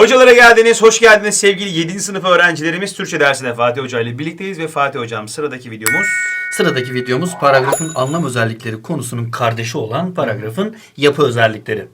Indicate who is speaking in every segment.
Speaker 1: Hocalara geldiniz, hoş geldiniz sevgili 7. sınıf öğrencilerimiz. Türkçe dersinde Fatih Hoca ile birlikteyiz ve Fatih Hocam sıradaki videomuz
Speaker 2: Sıradaki videomuz paragrafın anlam özellikleri konusunun kardeşi olan paragrafın yapı özellikleri.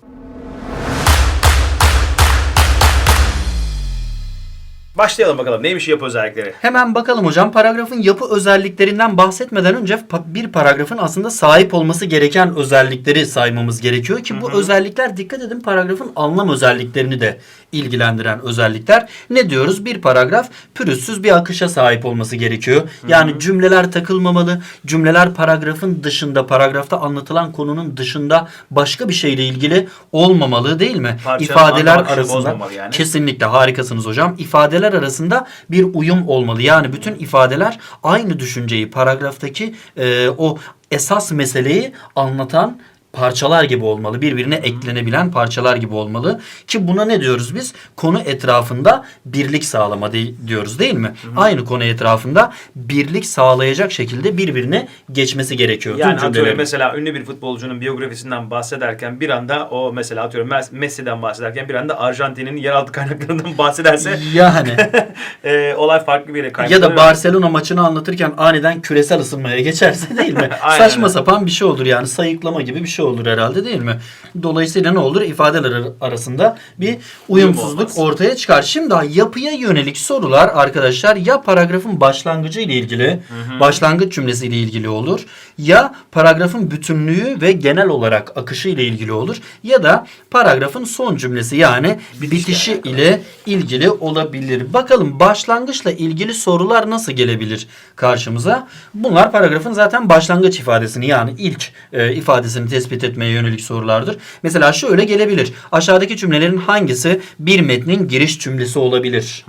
Speaker 1: Başlayalım bakalım neymiş yapı özellikleri?
Speaker 2: Hemen bakalım hocam paragrafın yapı özelliklerinden bahsetmeden önce bir paragrafın aslında sahip olması gereken özellikleri saymamız gerekiyor ki bu özellikler dikkat edin paragrafın anlam özelliklerini de ilgilendiren özellikler. Ne diyoruz? Bir paragraf pürüzsüz bir akışa sahip olması gerekiyor. Yani cümleler takılmamalı. Cümleler paragrafın dışında, paragrafta anlatılan konunun dışında başka bir şeyle ilgili olmamalı değil mi?
Speaker 1: Parçanın
Speaker 2: İfadeler arasında
Speaker 1: yani.
Speaker 2: Kesinlikle harikasınız hocam. İfadeler arasında bir uyum olmalı. Yani bütün ifadeler aynı düşünceyi paragraftaki e, o esas meseleyi anlatan parçalar gibi olmalı. Birbirine eklenebilen parçalar gibi olmalı. Ki buna ne diyoruz biz? Konu etrafında birlik sağlama de- diyoruz değil mi? Aynı konu etrafında birlik sağlayacak şekilde birbirine geçmesi gerekiyor.
Speaker 1: Yani
Speaker 2: Tüm
Speaker 1: atıyorum
Speaker 2: cümlelerin.
Speaker 1: mesela ünlü bir futbolcunun biyografisinden bahsederken bir anda o mesela atıyorum Mes- Messi'den bahsederken bir anda Arjantin'in yeraltı kaynaklarından bahsederse
Speaker 2: yani
Speaker 1: e, olay farklı bir yere
Speaker 2: ya
Speaker 1: kaybolur.
Speaker 2: da Barcelona maçını anlatırken aniden küresel ısınmaya geçerse değil mi?
Speaker 1: Aynen
Speaker 2: Saçma
Speaker 1: öyle.
Speaker 2: sapan bir şey olur yani sayıklama gibi bir şey olur herhalde değil mi? Dolayısıyla ne olur? İfadeler ar- arasında bir uyumsuzluk
Speaker 1: olmaz.
Speaker 2: ortaya çıkar. Şimdi daha yapıya yönelik sorular arkadaşlar ya paragrafın başlangıcı ile ilgili, başlangıç cümlesiyle ilgili olur ya paragrafın bütünlüğü ve genel olarak akışı ile ilgili olur ya da paragrafın son cümlesi yani bitişi ile ilgili olabilir. Bakalım başlangıçla ilgili sorular nasıl gelebilir karşımıza? Bunlar paragrafın zaten başlangıç ifadesini yani ilk e, ifadesini tespit etmeye yönelik sorulardır. Mesela şöyle gelebilir. Aşağıdaki cümlelerin hangisi bir metnin giriş cümlesi olabilir?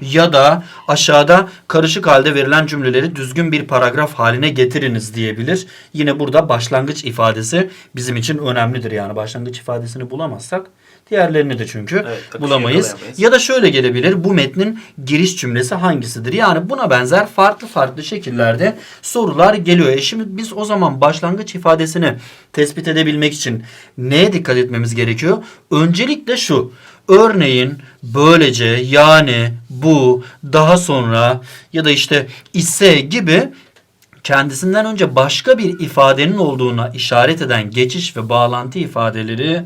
Speaker 2: Ya da aşağıda karışık halde verilen cümleleri düzgün bir paragraf haline getiriniz diyebilir. Yine burada başlangıç ifadesi bizim için önemlidir. Yani başlangıç ifadesini bulamazsak diğerlerini de çünkü
Speaker 1: Evet,
Speaker 2: bulamayız. Ya da şöyle gelebilir. Bu metnin giriş cümlesi hangisidir? Yani buna benzer farklı farklı şekillerde sorular geliyor. E şimdi biz o zaman başlangıç ifadesini tespit edebilmek için neye dikkat etmemiz gerekiyor? Öncelikle şu. Örneğin böylece yani bu daha sonra ya da işte ise gibi kendisinden önce başka bir ifadenin olduğuna işaret eden geçiş ve bağlantı ifadeleri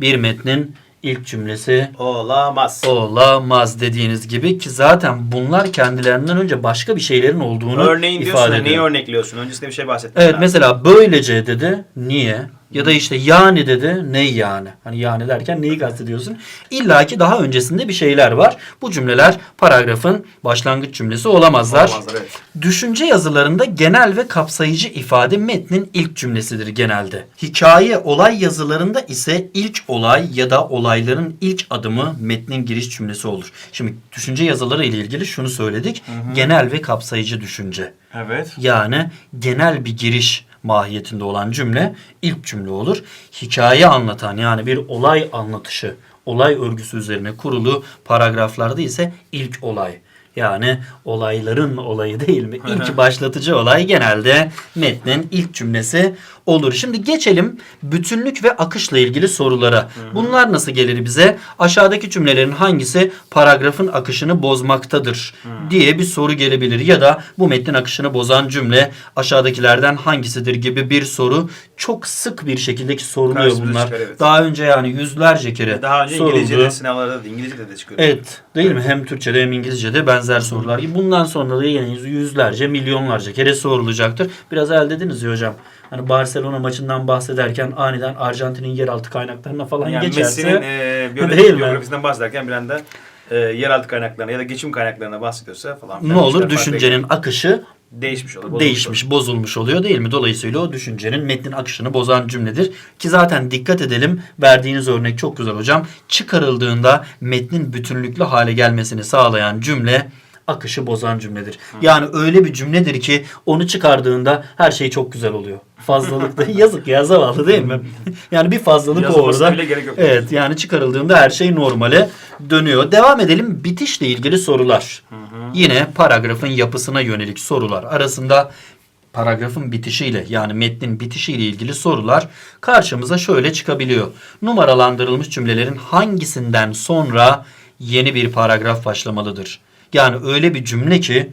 Speaker 2: bir metnin ilk cümlesi
Speaker 1: Olamaz.
Speaker 2: olamaz dediğiniz gibi ki zaten bunlar kendilerinden önce başka bir şeylerin olduğunu
Speaker 1: Örneğin diyorsun
Speaker 2: ifade
Speaker 1: da
Speaker 2: ediyor.
Speaker 1: neyi örnekliyorsun? Öncesinde bir şey bahsettin.
Speaker 2: Evet mesela böylece dedi niye ya da işte yani dedi ne yani hani yani derken neyi kastediyorsun İlla ki daha öncesinde bir şeyler var bu cümleler paragrafın başlangıç cümlesi olamazlar.
Speaker 1: Olamazlar, evet.
Speaker 2: Düşünce yazılarında genel ve kapsayıcı ifade metnin ilk cümlesidir genelde. Hikaye olay yazılarında ise ilk olay ya da olayların ilk adımı metnin giriş cümlesi olur. Şimdi düşünce yazıları ile ilgili şunu söyledik. Genel ve kapsayıcı düşünce.
Speaker 1: Evet.
Speaker 2: Yani genel bir giriş mahiyetinde olan cümle ilk cümle olur. Hikaye anlatan yani bir olay anlatışı, olay örgüsü üzerine kurulu paragraflarda ise ilk olay. Yani olayların olayı değil mi? İlk başlatıcı olay genelde metnin ilk cümlesi olur. Şimdi geçelim bütünlük ve akışla ilgili sorulara. Bunlar nasıl gelir bize? Aşağıdaki cümlelerin hangisi paragrafın akışını bozmaktadır diye bir soru gelebilir. Ya da bu metnin akışını bozan cümle aşağıdakilerden hangisidir gibi bir soru çok sık bir şekilde ki soruluyor
Speaker 1: Karşımıza
Speaker 2: bunlar.
Speaker 1: çıkar, evet.
Speaker 2: Daha önce yani yüzlerce kere
Speaker 1: Daha önce
Speaker 2: soruldu.
Speaker 1: İngilizce'de sınavlarda da İngilizce'de de çıkıyor.
Speaker 2: Evet değil mi? Hem Türkçe'de hem İngilizce'de benzer sorular. Bundan sonra da yine yüzlerce, milyonlarca kere sorulacaktır. Biraz el dediniz ya hocam. Hani Barcelona maçından bahsederken aniden Arjantin'in yeraltı kaynaklarına falan
Speaker 1: Yani
Speaker 2: geçerse
Speaker 1: Messi'nin e,
Speaker 2: Değil mi?
Speaker 1: biyografisinden bahsederken bir anda e, yeraltı kaynaklarına ya da geçim kaynaklarına bahsediyorsa falan.
Speaker 2: ne olur?
Speaker 1: işler farklı.
Speaker 2: Düşüncenin akışı
Speaker 1: değişmiş olur. bozulmuş
Speaker 2: değişmiş, bozulmuş oluyor değil mi? Dolayısıyla o düşüncenin metnin akışını bozan cümledir. Ki zaten dikkat edelim verdiğiniz örnek çok güzel hocam. Çıkarıldığında metnin bütünlüklü hale gelmesini sağlayan cümle akışı bozan cümledir. Yani öyle bir cümledir ki onu çıkardığında her şey çok güzel oluyor. Fazlalıkta yazık ya zavallı değil mi? yani bir fazlalık o
Speaker 1: Yazılmasına
Speaker 2: orada.
Speaker 1: bile gerek yok.
Speaker 2: Evet yani çıkarıldığında her şey normale dönüyor. Devam edelim bitişle ilgili sorular. Yine paragrafın yapısına yönelik sorular arasında paragrafın bitişiyle yani metnin bitişiyle ilgili sorular karşımıza şöyle çıkabiliyor. Numaralandırılmış cümlelerin hangisinden sonra yeni bir paragraf başlamalıdır. Yani öyle bir cümle ki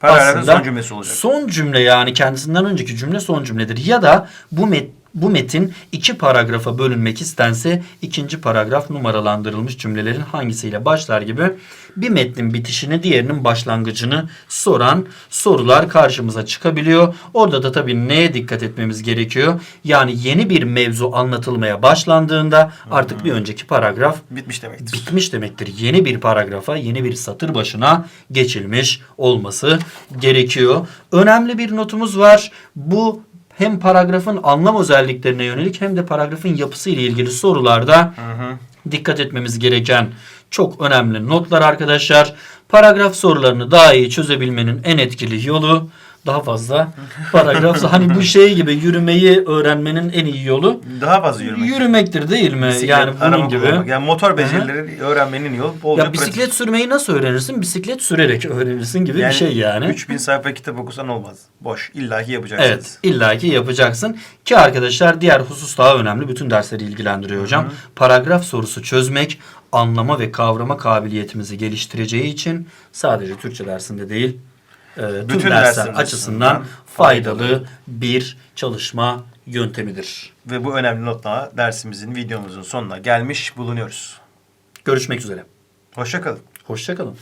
Speaker 2: aslında
Speaker 1: son cümlesi olacak.
Speaker 2: Son cümle yani kendisinden önceki cümle son cümledir. Ya da bu met bu metin iki paragrafa bölünmek istense ikinci paragraf numaralandırılmış cümlelerin hangisiyle başlar gibi bir metnin bitişini diğerinin başlangıcını soran sorular karşımıza çıkabiliyor. Orada da tabii neye dikkat etmemiz gerekiyor? Yani yeni bir mevzu anlatılmaya başlandığında artık bir önceki paragraf
Speaker 1: Bitmiş demektir.
Speaker 2: bitmiş demektir. Yeni bir paragrafa, yeni bir satır başına geçilmiş olması gerekiyor. Önemli bir notumuz var. Bu hem paragrafın anlam özelliklerine yönelik hem de paragrafın yapısı ile ilgili sorularda dikkat etmemiz gereken çok önemli notlar arkadaşlar. Paragraf sorularını daha iyi çözebilmenin en etkili yolu daha fazla paragraf hani bu şey gibi yürümeyi öğrenmenin en iyi yolu
Speaker 1: Daha fazla yürümek.
Speaker 2: yürümektir değil mi?
Speaker 1: Bisiklet,
Speaker 2: yani bunun gibi.
Speaker 1: kullanmak. Yani motor becerileri öğrenmenin yolu bolca
Speaker 2: Ya bisiklet sürmeyi nasıl öğrenirsin? Bisiklet sürerek öğrenirsin gibi bir şey yani.
Speaker 1: 3000 sayfa kitap okusan olmaz. Boş. İlla ki yapacaksınız.
Speaker 2: Evet, illaki yapacaksın. Ki arkadaşlar diğer husus daha önemli. Bütün dersleri ilgilendiriyor hocam. Paragraf sorusu çözmek anlama ve kavrama kabiliyetimizi geliştireceği için sadece Türkçe dersinde değil, e, tüm
Speaker 1: Bütün
Speaker 2: dersler
Speaker 1: açısından
Speaker 2: faydalı bir çalışma yöntemidir.
Speaker 1: Ve bu önemli notla dersimizin, videomuzun sonuna gelmiş bulunuyoruz.
Speaker 2: Görüşmek üzere.
Speaker 1: Hoşçakalın.
Speaker 2: Hoşçakalın.